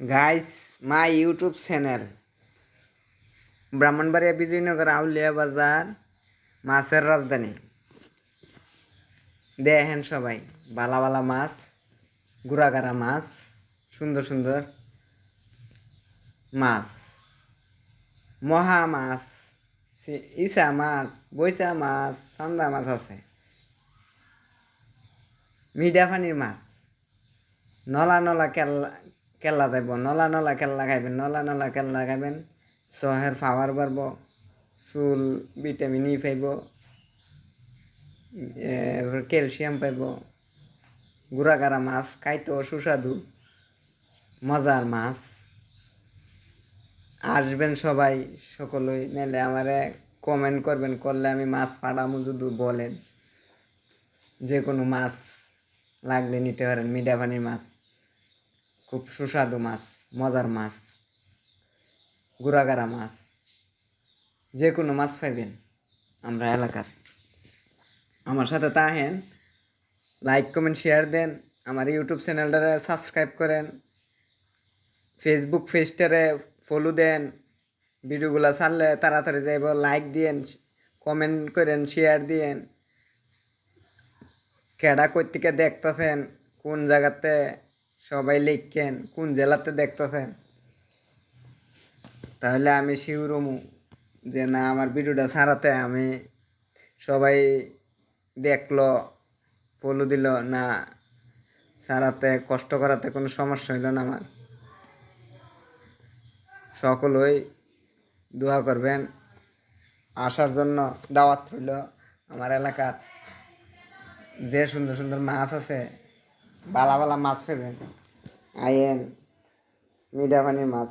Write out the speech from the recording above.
Guys my YouTube channel Brahmanbaria Bijoynagar Auliya Bazar, মাছের রাজধানী। দেখেন সবাই, বালা বালা মাছ, গুড়াগাড়া মাছ, সুন্দর সুন্দর মাছ। মহা মাছ ইসা মাছ, বৈশা মাছ চান্দা মাছ আছে। মিডা পানির মাছ। নলা নলা কেল্লা কেল্লা দেব, নলা নলা কেল্লা খাইবেন, নলা নলা কেল্লা খাইবেন সহের পাওয়ার বাড়ব চুল, ভিটামিন ই পাইব ক্যালসিয়াম পাইব গুড়াগাড়া মাছ খাইতো সুস্বাদু, মজার মাছ। আসবেন সবাই, সকলেই নাহলে আমারে কমেন্ট করবেন, করলে আমি মাছ পাঠামো যদি বলেন। যে কোনো মাছ লাগলে নিতে পারেন মিডা পানির মাছ। খুব সুস্বাদু মাছ, মজার মাছ, গুড়াগাড়া মাছ, যে কোনো মাছ পাইবেন আমরা এলাকার। আমার সাথে তাহেন লাইক কমেন্ট শেয়ার দেন, আমার ইউটিউব চ্যানেলটারে সাবস্ক্রাইব করেন ফেসবুক পেজটারে ফলো দেন, ভিডিওগুলো ছাড়লে তাড়াতাড়ি যাইব লাইক দিয়েন কমেন্ট করেন শেয়ার দিয়েন। কেডা কই থেকে দেখতেছেন, কোন জায়গাতে সবাই লিখছেন কোন জেলাতে দেখতেছেন? তাহলে আমি শিউরমু যে না, আমার ভিডিওটা ছাড়াতে আমি সবাই দেখল ফলো দিল, না, ছাড়াতে, কষ্ট করাতে কোনো সমস্যা হইল না আমার। সকলই দোয়া করবেন, আসার জন্য দাওয়াত রইল আমার এলাকার। যে সুন্দর সুন্দর মাছ আছে বালা বালা মাছ পাবেন আইন মিডা পানির মাছ।